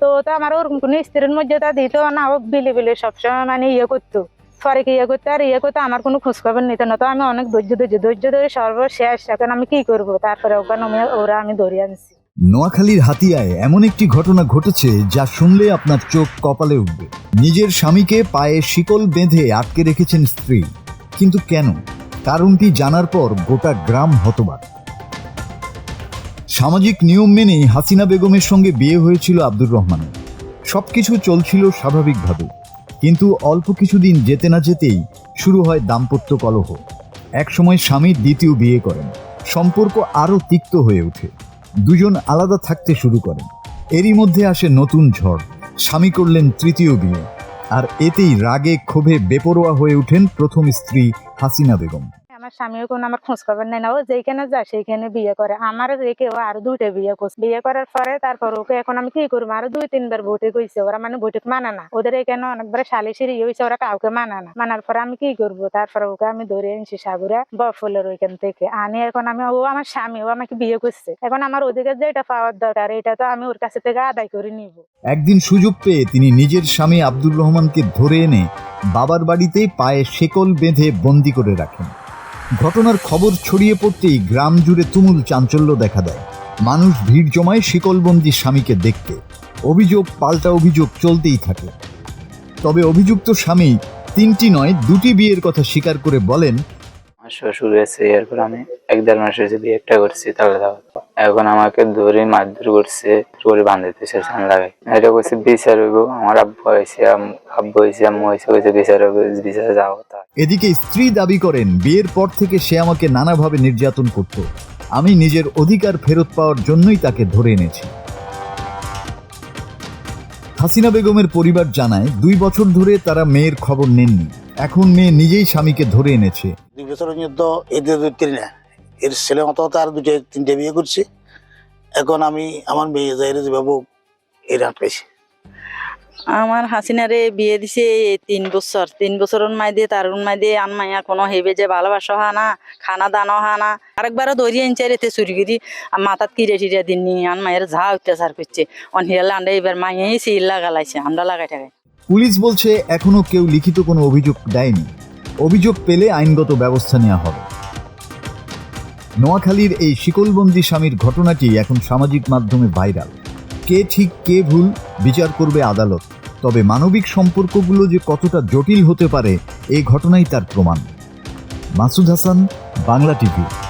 তো তো আমার ওরকম কোনো স্ত্রীর মর্যাদা দিত না, ও বিলি বিলি সবসময় মানে ইয়ে করতো। পরে কি ইয়ে করতো? আর ইয়ে করতে আমার কোনো খোঁজখবর নিত না। তো আমি অনেক ধৈর্য ধৈর্য ধৈর্য ধরে সর্বশেষ, এখন আমি কি করব? তারপরে ওখানে ওরা আমি ধরে আনছি। নোয়াখালীর হাতিয়ায় এমন একটি ঘটনা ঘটেছে যা শুনলে আপনার চোখ কপালে উঠবে। নিজের স্বামীকে পায়ে শিকল বেঁধে আটকে রেখেছেন স্ত্রী। কিন্তু কেন? কারণটি জানার পর গোটা গ্রাম হতবাক। সামাজিক নিয়ম মেনেই হাসিনা বেগমের সঙ্গে বিয়ে হয়েছিল আব্দুর রহমানের। সবকিছু চলছিল স্বাভাবিকভাবে। কিন্তু অল্প কিছুদিন যেতে না যেতেই শুরু হয় দাম্পত্য কলহ। একসময় স্বামী দ্বিতীয় বিয়ে করেন। সম্পর্ক আরও তিক্ত হয়ে ওঠে। দুজন আলাদা থাকতে শুরু করেন। এরই মধ্যে আসে নতুন ঝড়। স্বামী করলেন তৃতীয় বিয়ে। আর এতেই রাগে ক্ষোভে বেপরোয়া হয়ে ওঠেন প্রথম স্ত্রী হাসিনা বেগম। আমার স্বামীও কোনো আমার খোঁজ খবর নেই না। ও যেখানে যায় সেইখানে বিয়ে করে। আমার রেখে ও আরও দুইটা বিয়ে করছে। বিয়ে করার পরে তারপর ওকে এখন আমি কি করব? আরও দুই তিনবার বৈঠক হয়েছে ওরা মানে বৈঠক মানে না। ওদের এখানে অনেকবার সালিশিরি হয়েছে ওরা কাউকে মানা না। মানার পরে আমি কি করব? তারপরে ওকে আমি ধরে এনেছি সাগুরা বফলের ওইখান থেকে। আনি এখন আমি, ও আমার স্বামী, ও আমাকে বিয়ে করছে। এখন আমার ওদিকে যেটা পাওয়ার দরকার, এটা তো আমি ওর কাছে থেকে আদায় করে নিব। একদিন সুযোগ পেয়ে তিনি নিজের স্বামী আব্দুর রহমানকে ধরে এনে বাবার বাড়িতে পায়ে শেকল বেঁধে বন্দি করে রাখেন। ঘটনার খবর ছড়িয়ে পড়তেই গ্রাম জুড়ে তুমুল চাঞ্চল্য দেখা দেয়। মানুষ ভিড় জমায় শিকলবন্দি স্বামীকে দেখতে। অভিযোগ, পাল্টা অভিযোগ চলতেই থাকে। তবে অভিযুক্ত স্বামী তিনটি নয়, দুটি বিয়ের কথা স্বীকার করে বলেন, আমার শ্বশুর এসে এরপর আমি এক দেড় মাস হয়েছে বিয়ে একটা করছি, তাহলে এখন আমাকে ধরে মারধর করছে করে বাঁধাইতে সেশন লাগাই এটা করছে বিচার হইব, আমার আব্বু হয়েছে আব্বু হয়েছে আম্মু হয়েছে কইছে বিচার হইব, বিচারে যাও। এদিকে স্ত্রী দাবি করেন, বিয়ের পর থেকে সে আমাকে নানাভাবে নির্যাতন করত। আমি নিজের অধিকার ফেরত পাওয়ার জন্যই তাকে ধরে এনেছি। হাসিনা বেগমের পরিবার জানায়, দুই বছর ধরে তারা মেয়ের খবর নেননি। এখন মেয়ে নিজেই স্বামীকে ধরে এনেছে। দুই মধ্যে এদের দুই এর ছেলে মতো তার দুটো তিনটে বিয়ে করছি। এখন আমি আমার মেয়ে যাই যে বাবু এর আটকাইছি আমার হাসিনারে বিয়ে দিছে তিন বছর। তিন বছরের মাই দিয়ে তার মাই দিয়ে আন মাইয়া কোনো হেবে যে ভালোবাসা হা না, খানা দানো হা না। আরেকবারও ধরিয়ে আনছে রেতে চুরি করি। মাথাত কিরে টিরে দিন নি, আন মায়ের যা অত্যাচার করছে। অন হিরালে আন্ডা এবার মাইয়াই সিল লাগালাইছে আমরা লাগাই থাকে পুলিশ বলছে এখনও কেউ লিখিত কোনো অভিযোগ দেয়নি। অভিযোগ পেলে আইনগত ব্যবস্থা নেওয়া হবে। নোয়াখালীর এই শিকলবন্দি স্বামীর ঘটনাটি এখন সামাজিক মাধ্যমে ভাইরাল। কে ঠিক, কে ভুল বিচার করবে আদালত। তবে মানবিক সম্পর্কগুলো যে কতটা জটিল হতে পারে এই ঘটনাই তার প্রমাণ। মাসুদ হাসান, বাংলা টিভি।